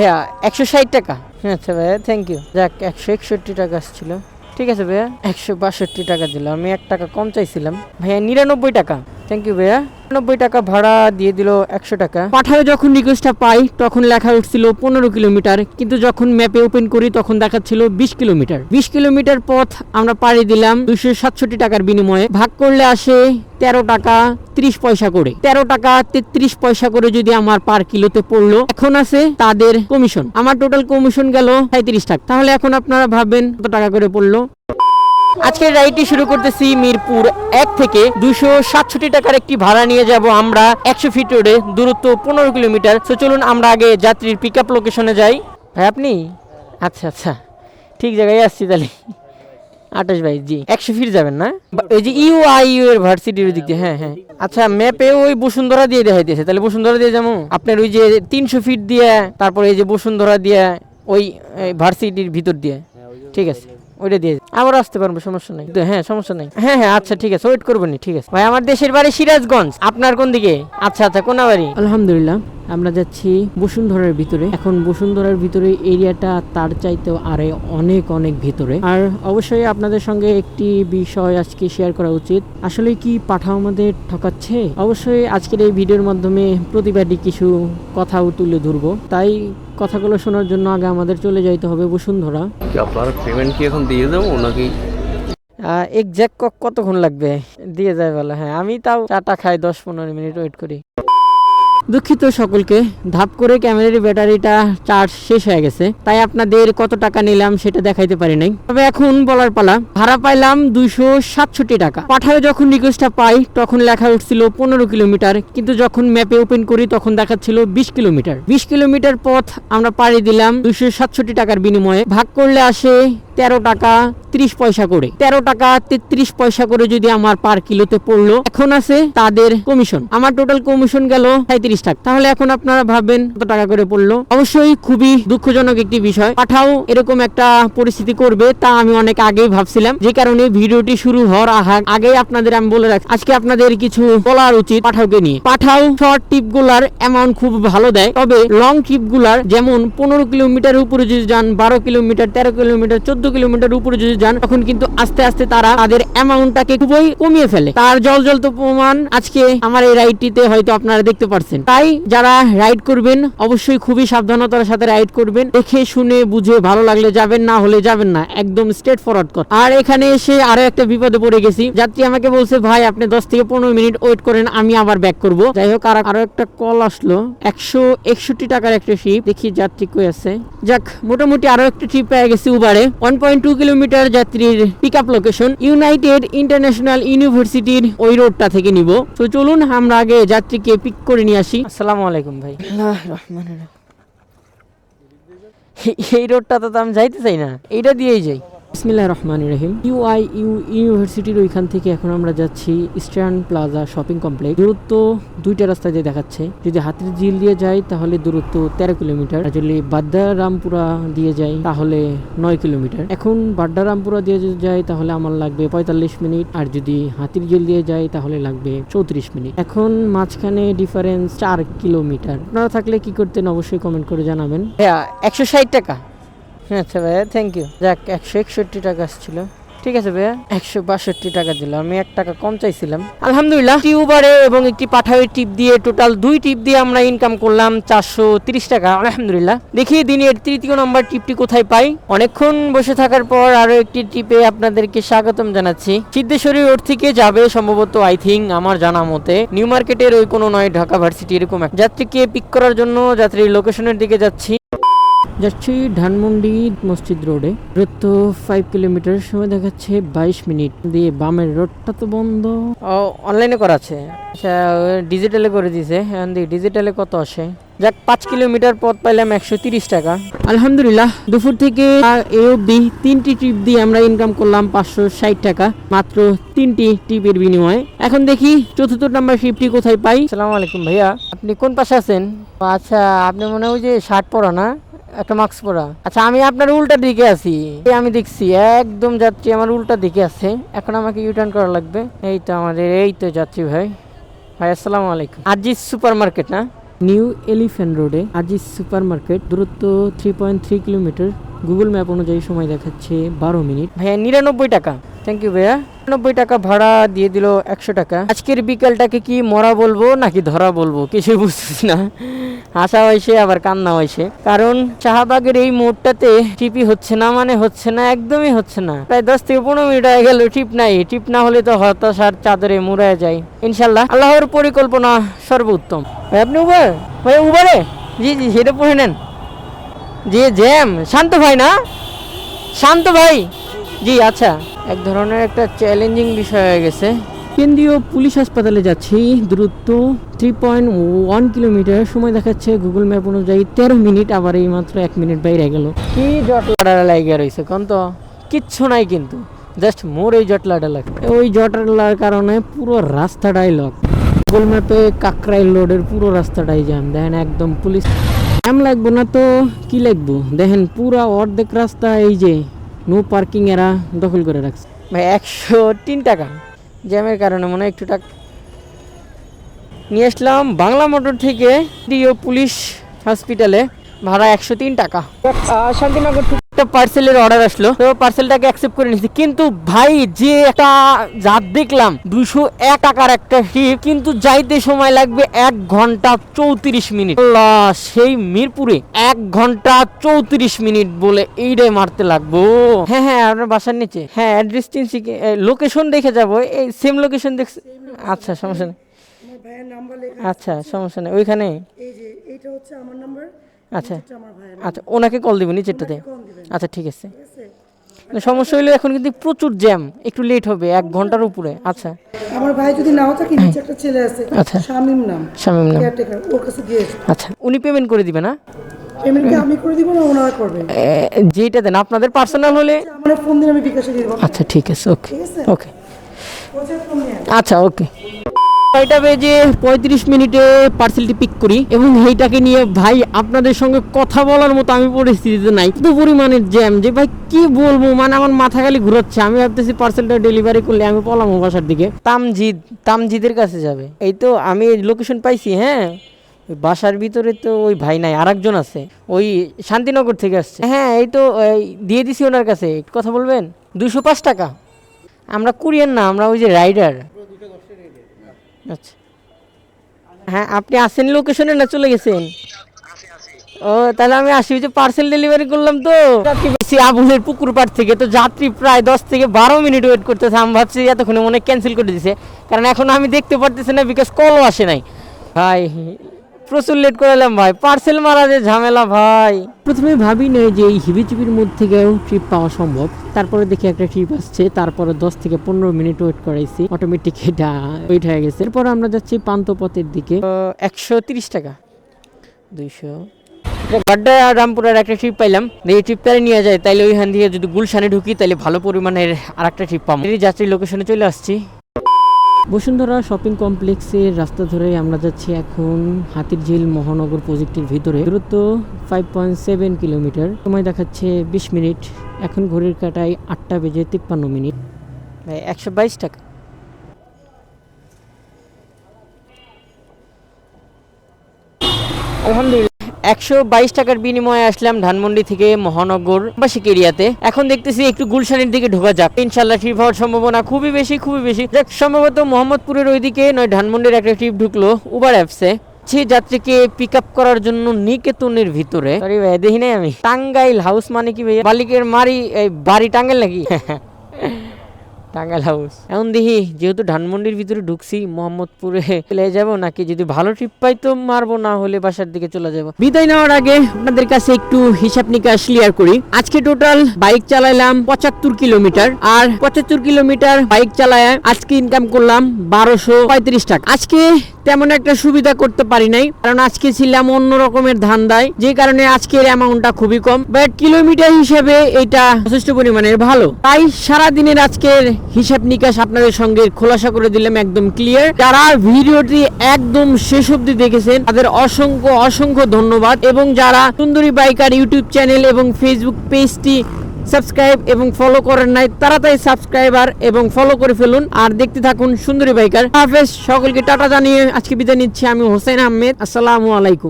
ভাইয়া, একশো ষাট টাকা। আচ্ছা ভাইয়া থ্যাংক ইউ যাক, একশো একষট্টি টাকা আসছিল। ঠিক আছে ভাইয়া, একশো বাষট্টি টাকা দিলাম। আমি এক টাকা কম চাইছিলাম। ভাইয়া, নিরানব্বই টাকা। থ্যাংক ইউ ভাইয়া। নব্বই টাকা ভাড়া দিয়ে দিল একশো টাকা। পাঠায় যখন রিকোয়েস্টটা পাই, তখন লেখা উঠছিল পনেরো কিলোমিটার। কিন্তু যখন ম্যাপে ওপেন করি, তখন দেখাচ্ছিল বিশ কিলোমিটার। বিশ কিলোমিটার পথ আমরা পাড়ি দিলাম দুশো সাতষট্টি টাকার বিনিময়ে। ভাগ করলে আসে তেরো টাকা ত্রিশ পয়সা করে। তেরো টাকা তেত্রিশ পয়সা করে যদি আমার পার কিলোতে পড়ল, এখন আছে তাদের কমিশন আমার টোটাল কমিশন গেল সাঁত্রিশ টাকা। তাহলে এখন আপনারা ভাববেন কত টাকা করে পড়ল। আজকের রাইডটি শুরু করতেছি মিরপুর এক থেকে দুশো সাতষট্টি টাকার একটি ভাড়া নিয়ে যাব আমরা একশো ফিট রোডে, দূরত্ব পনেরো কিলোমিটার। তো চলুন আমরা আগে যাত্রীর পিক আপ লোকেশনে যাই। ভাই, আপনি? আচ্ছা আচ্ছা। ঠিক জায়গায় আসছি তাহলে। আঠাশ ভাই, জি। একশো ফিট যাবেন না? এই যে ইউ আই ইউ এর ভার্সিটির দিক দিয়ে হ্যাঁ হ্যাঁ। আচ্ছা ম্যাপে ওই বসুন্ধরা দিয়ে দেখাইতেছে। তাহলে বসুন্ধরা দিয়ে যাব? আপনার ওই যে তিনশো ফিট দিয়ে, তারপরে এই যে বসুন্ধরা দিয়ে, ওই ভার্সিটির ভিতর দিয়ে। ঠিক আছে। ওইটা দিয়ে আবার আসতে পারব, সমস্যা নেই। হ্যাঁ সমস্যা নেই। হ্যাঁ হ্যাঁ আচ্ছা ঠিক আছে ওয়েট করব ঠিক আছে। ভাই, আমার দেশের বাড়ি সিরাজগঞ্জ। আপনার কোন দিকে? আচ্ছা আচ্ছা কোন বাড়ি আলহামদুলিল্লাহ। আমরা যাচ্ছি বসুন্ধরার ভিতরে। এখন বসুন্ধরার ভিতরে এরিয়াটা তার চাইতেও আরে অনেক অনেক ভিতরে। আর অবশ্যই আপনাদের সঙ্গে একটি বিষয় আজকে শেয়ার করা উচিত। আসলে কি পাঠাও আমাদের ঠকাচ্ছে? অবশ্যই আজকের এই ভিডিওর মাধ্যমে প্রতিবাদী কিছু কথাও তুলে ধরবো। তাই কথাগুলো শোনার জন্য আগে আমাদের চলে যাইতে হবে বসুন্ধরা। কি আপনার পেমেন্ট কি এখন দিয়ে দেবো নাকি? এক্সাক্ট কতক্ষণ লাগবে? দিয়ে যায় বলে হ্যাঁ। আমি তাও চাটা খাই দশ পনেরো মিনিট ওয়েট করি। দুঃখিত সকলকে। ধাপ করে ক্যামেরার ব্যাটারিটা চার্জ শেষ হয়ে গেছে। তাই আপনাদের কত টাকা নিলাম সেটা দেখাইতে পারি নাই। তবে এখন বলার পালা, ভাড়া পাইলাম দুইশো সাতষট্টি টাকা। পাঠায় যখন রিকোয়েস্টটা পাই, তখন লেখা উঠছিল পনেরো কিলোমিটার। কিন্তু যখন ম্যাপে ওপেন করি, তখন দেখাচ্ছিল বিশ কিলোমিটার। বিশ কিলোমিটার পথ আমরা পাড়ি দিলাম দুইশো সাতষট্টি টাকার বিনিময়ে। ভাগ করলে আসে তেরো টাকা ত্রিশ পয়সা করে। তেরো টাকা তেত্রিশ পয়সা করে যদি আমার পার কিলোতে পড়ল, এখন আছে তাদের কমিশন আমার টোটাল কমিশন গেল সাঁত্রিশ টাকা। তাহলে এখন আপনারা ভাববেন কত টাকা করে পড়ল? অবশ্যই খুবই দুঃখজনক একটি বিষয়। পাঠাও, এরকম একটা পরিস্থিতি করবে, তা আমি অনেক আগেই ভাবছিলাম। যে কারণে ভিডিওটি শুরু হওয়ার আহার আগেই আপনাদের আমি বলে রাখি আজকে আপনাদের কিছু বলার উচিত পাঠাওকে নিয়ে। পাঠাও শর্ট টিপগুলার অ্যামাউন্ট খুব ভালো দেয়। তবে লং ট্রিপগুলার যেমন পনেরো কিলোমিটার উপরে যদি যান, বারো কিলোমিটার, তেরো কিলোমিটার, চোদ্দ কিলোমিটার উপরে যদি যান, তখন কিন্তু আস্তে আস্তে তারা তাদের অ্যামাউন্টটাকে খুবই কমিয়ে ফেলে। তার জল জল প্রমাণ আজকে আমার এই রাইডটিতে হয়তো আপনারা দেখতে পারছেন। তাই যারা রাইড করবেন, অবশ্যই খুবই সাবধানতার সাথে রাইড করবেন। দেখে, শুনে, বুঝে, ভালো লাগলে যাবেন, না হলে যাবেন না। একদম স্ট্রেট ফরওয়ার্ড কর। আর এখানে এসে আরও একটা বিপদে পড়ে গেছি। যাত্রী আমাকে বলছে, ভাই, আপনি দশ থেকে পনেরো মিনিট ওয়েট করেন, আমি আবার ব্যাক করব। যাই হোক, আর আরও একটা কল আসলো। একশো একষট্টি টাকার একটা ট্রিপ দেখি, যাত্রী কই আছে? যাক, মোটামুটি আরও একটা ট্রিপ পেয়ে গেছি উবারে ওয়ান পয়েন্ট টু কিলোমিটার যাত্রীর pick up location United International ইউনিভার্সিটির ওই রোডটা থেকে নিব। তো চলুন আমরা আগে যাত্রীকে পিক করে নিয়ে আসি। আসসালামু আলাইকুম ভাই। এই- এই রোডটা তো আমি যাইতে চাই না। এইটা দিয়েই যাই। বিসমিল্লাহ রহমান রহিম। ইউআই ইউ ইউনিভার্সিটির ওইখান থেকে এখন আমরা যাচ্ছি ইস্টার্ন প্লাজা শপিং কমপ্লেক্স দূরত্ব দুইটা রাস্তা দিয়ে দেখাচ্ছে। যদি হাতির ঝিল দিয়ে যাই, তাহলে দূরত্ব তেরো কিলোমিটার। আর যদি বাড্ডারামপুরা দিয়ে যাই, তাহলে নয় কিলোমিটার। এখন বাড্ডারামপুরা দিয়ে যদি যাই, তাহলে আমার লাগবে পঁয়তাল্লিশ মিনিট। আর যদি হাতির ঝিল দিয়ে যাই, তাহলে লাগবে চৌত্রিশ মিনিট। এখন মাঝখানে ডিফারেন্স চার কিলোমিটার। আপনারা থাকলে কি করতেন, অবশ্যই কমেন্ট করে জানাবেন। হ্যাঁ একশো ষাট টাকা। আচ্ছা ভাইয়া থ্যাংক ইউ যাক, একশো একষট্টি টাকা আসছিল। ঠিক আছে ভাইয়া, একশো বাষট্টি টাকা দিল। আমি এক টাকা কম চাইছিলাম। আলহামদুলিল্লাহ, টিউবারে এবং একটি পাঠাওয়ের টিপ দিয়ে টোটাল দুই টিপ দিয়ে আমরা ইনকাম করলাম চারশো তিরিশ টাকা। আলহামদুলিল্লাহ। দেখি দিনের তৃতীয় নম্বর টিপটি কোথায় পাই? অনেকক্ষণ বসে থাকার পর আরও একটি টিপে আপনাদেরকে স্বাগতম জানাচ্ছি। সিদ্ধেশ্বরী রোড থেকে যাবে সম্ভবত আই থিঙ্ক আমার জানা মতে। নিউ মার্কেটের ওই কোনো নয়, ঢাকা ভার্সিটি এরকম যাত্রীকে পিক করার জন্য যাত্রীর লোকেশনের দিকে যাচ্ছি। যাচ্ছি ধানমন্ডি মসজিদ রোডে। দূরত্ব ফাইভ কিলোমিটার সময় দেখাচ্ছে বাইশ মিনিট। দিয়ে বামের রোডটা তো বন্ধ। অনলাইনে করা আছে। আচ্ছা ডিজিটালে করে দিছে এখন দেখি ডিজিটালে কত আসে? যাক পাঁচ কিলোমিটার পথ পাইলাম একশো তিরিশ টাকা। আলহামদুলিল্লাহ দুপুর থেকে অবধি তিনটি ট্রিপ দিয়ে আমরা ইনকাম করলাম পাঁচশো ষাট টাকা মাত্র তিনটি ট্রিপের বিনিময়ে। এখন দেখি চতুর্থ নাম্বার ট্রিপটি কোথায় পাই। সালাম আলাইকুম ভাইয়া। আপনি কোন পাশে আছেন? আচ্ছা আপনি মনে হয় যে শার্ট পরা না? একটা মাস্ক পরা। আচ্ছা আমি আপনার উল্টা দিকে আছি। আমি দেখছি একদম যাত্রী আমার উল্টা দিকে আছে। এখন আমাকে ইউটার্ন করা লাগবে। এই তো আমাদের এই তো যাত্রী ভাই। ভাই আসসালাম আলাইকুম। আজি সুপার মার্কেট না? নিউ এলিফ্যান্ট রোডে আজি সুপার মার্কেট দূরত্ব three point three kilometre Google map অনুযায়ী সময় দেখাচ্ছে বারো মিনিট। ভাইয়া নিরানব্বই টাকা। থ্যাংক ইউ ভাইয়া। নব্বই টাকা ভাড়া দিয়ে দিল একশো টাকা। আজকের বিকালটাকে কি মরা বলব নাকি ধরা বলব? কিছুই বুঝতেছি না। হাসা হয়েছে, আবার কান্না হয়েছে। কারণ শাহবাগের এই মোড়টাতে টিপি হচ্ছে না মানে হচ্ছে না, একদমই হচ্ছে না। প্রায় দশ থেকে পনেরো মিনিট হয়ে গেল টিপ নাই। টিপ না হলে তো হতাশার চাদরে মুড়ায় যায়। ইনশাল্লাহ আল্লাহর পরিকল্পনা সর্বোত্তম। ভাই, আপনি উবার ভাই উবারে জি জি, সেটা পড়ে নেন। জি, জ্যাম। শান্ত ভাই না? শান্ত ভাই? জি আচ্ছা। এক ধরনের একটা চ্যালেঞ্জিং বিষয় হয়ে গেছে। কেন্দ্রীয় পুলিশ হাসপাতালে যাচ্ছি দূরত্ব থ্রি পয়েন্ট ওয়ান কিলোমিটার সময় দেখাচ্ছে গুগল ম্যাপ অনুযায়ী তেরো মিনিট আবার এই মাত্র এক মিনিট বাইরে গেল। কি জটলাটা লাগিয়ে রয়েছে কোন তো? কিচ্ছু নাই কিন্তু জাস্ট মোর এই জটলাটা লাগে ওই জটলার কারণে পুরো রাস্তাটাই লক গুগল ম্যাপে কাকরাইল রোডের পুরো রাস্তাটাই জ্যাম দেখেন একদম পুলিশ জ্যাম লাগবো না তো কি লাগবো? দেখেন পুরা অর্ধেক রাস্তা এই যে নো পার্কিং এরা দখল করে রাখছে। ভাই একশো তিন টাকা। জ্যামের কারণে মনে হয় একটু টাকা নিয়ে আসলাম বাংলা মোটর থেকে ডিও পুলিশ হসপিটালে। ভাড়া একশো তিন টাকা। শান্তিনগর থেকে একটা পার্সেলের অর্ডার আসলো। তো পার্সেলটাকে অ্যাকসেপ্ট করে নিয়েছি। কিন্তু ভাই যে একটা জাত দেখলাম দুশো এক টাকার একটা শিপ কিন্তু যাইতে সময় লাগবে এক ঘণ্টা চৌত্রিশ মিনিট। সেই মিরপুরে এক ঘণ্টা চৌত্রিশ মিনিট বলে এইটাই মারতে লাগবো। হ্যাঁ হ্যাঁ আপনার বাসার নিচে। হ্যাঁ অ্যাড্রেস চিনছি লোকেশন দেখে যাব। এই সেম লোকেশন দেখ আচ্ছা সমস্যা নেই। আচ্ছা সমস্যা নেই। ওইখানে? যে আচ্ছা। আচ্ছা ওনাকে কল দিব নিচেরটাতে। আচ্ছা ঠিক আছে। না, সমস্যা হইল এখন কিন্তু প্রচুর জ্যাম একটু লেট হবে এক ঘণ্টার উপরে। আচ্ছা। আমার ভাই যদি নাও থাকে নিচে একটা ছেলে আছে আচ্ছা। শামিম নাম শামিম নাম। ওর কাছে দিয়েছে আচ্ছা উনি পেমেন্ট করে দিবে না? পেমেন্ট কি আমি করে দিব না ওনারা করবে? যেটা দেন আপনাদের পার্সোনাল হলে আমার ফোন দিন আমি বিকাশে দিয়ে দেবো। আচ্ছা ঠিক আছে ওকে। ওকে। আচ্ছা ওকে। ছয়টা বেজে পঁয়ত্রিশ মিনিটে পার্সেলটি পিক করি এবং এইটাকে নিয়ে ভাই আপনাদের সঙ্গে কথা বলার মতো আমি পরিস্থিতিতে নাই। এত পরিমাণের জ্যাম যে ভাই কি বলব মানে আমার মাথা খালি ঘুরাচ্ছে। আমি ভাবতেছি পার্সেলটা ডেলিভারি করলে আমি পলাম বাসার দিকে। তামজিদ, তামজিদের কাছে যাবে। এই তো আমি লোকেশন পাইছি হ্যাঁ? বাসার ভিতরে তো ওই ভাই নাই, আরেকজন আছে। ওই শান্তিনগর থেকে আসছে। হ্যাঁ এই তো দিয়ে দিছি ওনার কাছে। কথা বলবেন? দুশো পাঁচ টাকা। আমরা কুরিয়ার না, আমরা ওই যে রাইডার আচ্ছা। হ্যাঁ আপনি আসেন লোকেশনে না চলে গেছেন? ও, তাহলে আমি আসি যে পার্সেল ডেলিভারি করলাম তো। আবুলের পুকুর পাড় থেকে, তো যাত্রী প্রায় দশ থেকে বারো মিনিট ওয়েট করতেছে। আমি ভাবছি এতক্ষণে মনে ক্যান্সেল করে দিছে। কারণ এখন আমি দেখতে পারতেছি না বিকজ কলও আসে নাই। ভাই প্রচুর লেট করালাম ভাই। পার্সেল মারা যে ঝামেলা ভাই। প্রথমে ভাবি নাই যে এই হিবিচিবির মধ্যে থেকেও ট্রিপ পাওয়া সম্ভব। তারপরে দেখি একটা ট্রিপ আসছে তারপরে দশ থেকে পনেরো মিনিট ওয়েট করাইছি। অটোমেটিক এটা ওয়েট হয়ে গেছে। এরপর আমরা যাচ্ছি পান্তপথের দিকে। একশো তিরিশ টাকা। দুইশো। বাড্ডা রামপুরের একটা ট্রিপ পাইলাম। এই ট্রিপটা নিয়ে যায় তাইলে ওইখান দিয়ে যদি গুলশানে ঢুকি তাহলে ভালো পরিমাণের আর একটা ট্রিপ পাবো। এই যাত্রী লোকেশনে চলে আসছি। বসুন্ধরা শপিং কমপ্লেক্সের রাস্তা ধরে আমরা যাচ্ছি এখন হাতির ঝিল মহানগর প্রজেক্টের ভিতরে। দূরত্ব ফাইভ পয়েন্ট সেভেন কিলোমিটার। সময় দেখাচ্ছে বিশ মিনিট। এখন ঘড়ির কাটায় আটটা বেজে তিপ্পান্ন মিনিট। একশো বাইশ টাকা। আলহামদুলিল্লাহ। একশো বাইশ টাকার বিনিময়ে আসলাম ধানমন্ডি থেকে মহানগর বাসিক এরিয়াতে এখন দেখতেছি একটু গুলশানের দিকে ঢোকা যাক। ইনশাল্লাহ ট্রিপ হওয়ার সম্ভাবনা খুবই বেশি খুবই বেশি। যাক, সম্ভবত মোহাম্মদপুরের ওইদিকে নয়, ধানমন্ডির একটা ট্রিপ ঢুকলো উবার অ্যাপসে সেই যাত্রীকে পিক আপ করার জন্য নিকেতনের ভিতরে। ভাই, দেখি নাই আমি। টাঙ্গাইল হাউস মানে কি ভাইয়া? বালিকের মারি বাড়ি টাঙ্গাইল নাকি? টাঙ্গাইল হাউস। এখন দেখি, যেহেতু ধানমন্ডির ভিতরে ঢুকছি, মোহাম্মদপুরে চলে যাব, নাকি যদি ভালো ট্রিপ পাই তো মারবো, না হলে বাসার দিকে চলে যাব। বিদায় নেওয়ার আগে আপনাদের কাছে একটু হিসাব নিকাশ ক্লিয়ার করি। আজকে টোটাল বাইক চালাইলাম পঁচাত্তর কিলোমিটার, আর পঁচাত্তর কিলোমিটার বাইক চালায় আজকে ইনকাম করলাম বারোশো পঁয়ত্রিশ টাকা। আজকে তেমন একটা সুবিধা করতে পারি নাই, কারণ আজকে ছিলাম অন্য রকমের ধান ধান্দায়, যে কারণে আজকের অ্যামাউন্টটা খুবই কম। বাট কিলোমিটার হিসেবে এটা যথেষ্ট পরিমাণের ভালো। তাই সারা দিনের আজকের হিসাব নিকাশ আপনাদের সঙ্গে খোলাসা করে দিলাম একদম ক্লিয়ার যারা ভিডিওটি একদম শেষ অব্দি দেখেছেন, তাদের অসংখ্য অসংখ্য ধন্যবাদ। এবং যারা সুন্দরী বাইকার ইউটিউব চ্যানেল এবং ফেসবুক পেজটি সাবস্ক্রাইব এবং ফলো করেন নাই তাড়াতাড়ি সাবস্ক্রাইবার এবং ফলো করে ফেলুন। আর দেখতে থাকুন সুন্দরী বাইকার। হাফেজ। সকলকে টাটা জানিয়ে আজকে বিদায় নিচ্ছি আমি হোসেন আহমেদ। আসসালামু আলাইকুম।